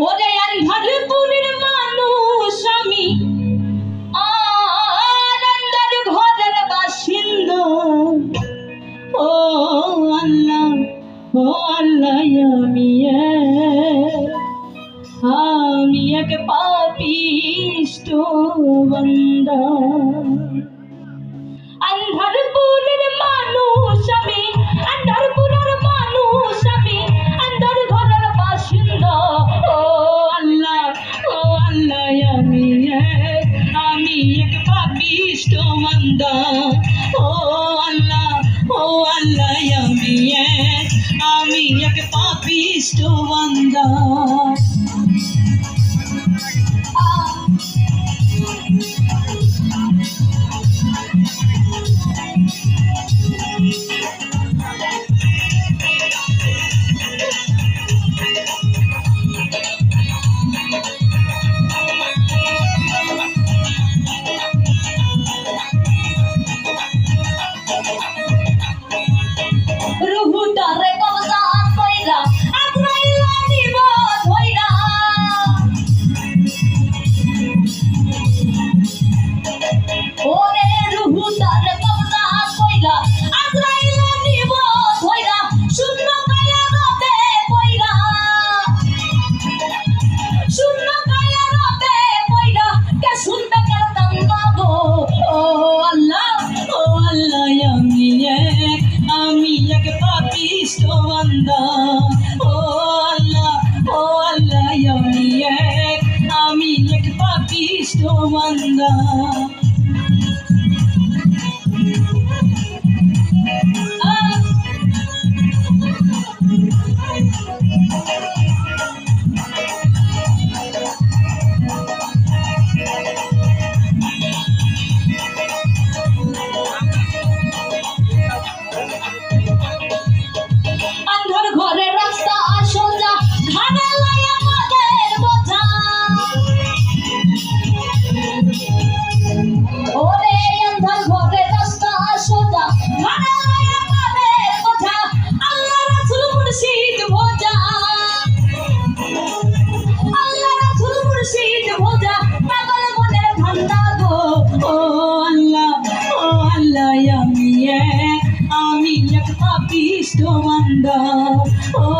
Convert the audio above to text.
ওরে আন্ধারপুরের মানুষ আমি। আনন্দের ঘরের বাসিন্দা। ও আল্লাহ ও আমি আমি পাপিষ্ট বান্দা ও আল্লাহ ও আল্লাহ আমি এক আমি এক পাপিষ্ট বান্দা পাপিষ্ট বান্দা ও